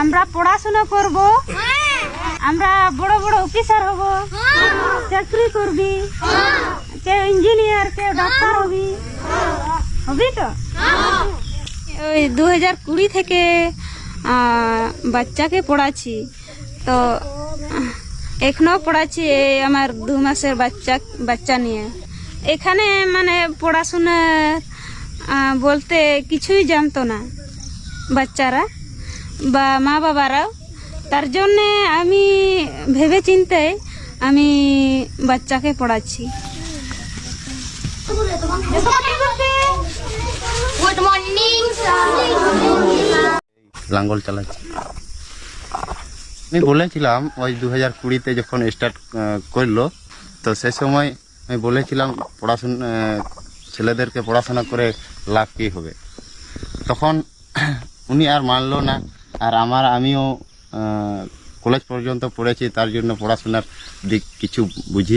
আমরা পড়াশোনা করব। আমরা বড় বড় অফিসার হব। চাকরি করবি। কেউ ইঞ্জিনিয়ার কেউ ডাক্তার হবি। হবি তো? ওই দু হাজার কুড়ি থেকে বাচ্চাকে পড়াচ্ছি। তো আহ, এখনও পড়াচ্ছি এই আমার দু মাসের বাচ্চা বাচ্চা নিয়ে। এখানে মানে পড়াশোনা বলতে কিছুই জানতো না বাচ্চারা। বা মা বাবারাও তার জন্যে আমি ভেবে চিনতে আমি বাচ্চাকে পড়াচ্ছি। গুড মর্নিং লাঙ্গল চালাচ্ছি। আমি বলেছিলাম ওই দু হাজার কুড়িতে যখন স্টার্ট করল তো সে সময় আমি বলেছিলাম পড়াশোনা ছেলেদেরকে পড়াশোনা করে লাভ কী হবে? তখন উনি আর মানলো না আর আমার আমিও কলেজ পর্যন্ত পড়েছি তার জন্য পড়াশোনার দিক কিছু বুঝি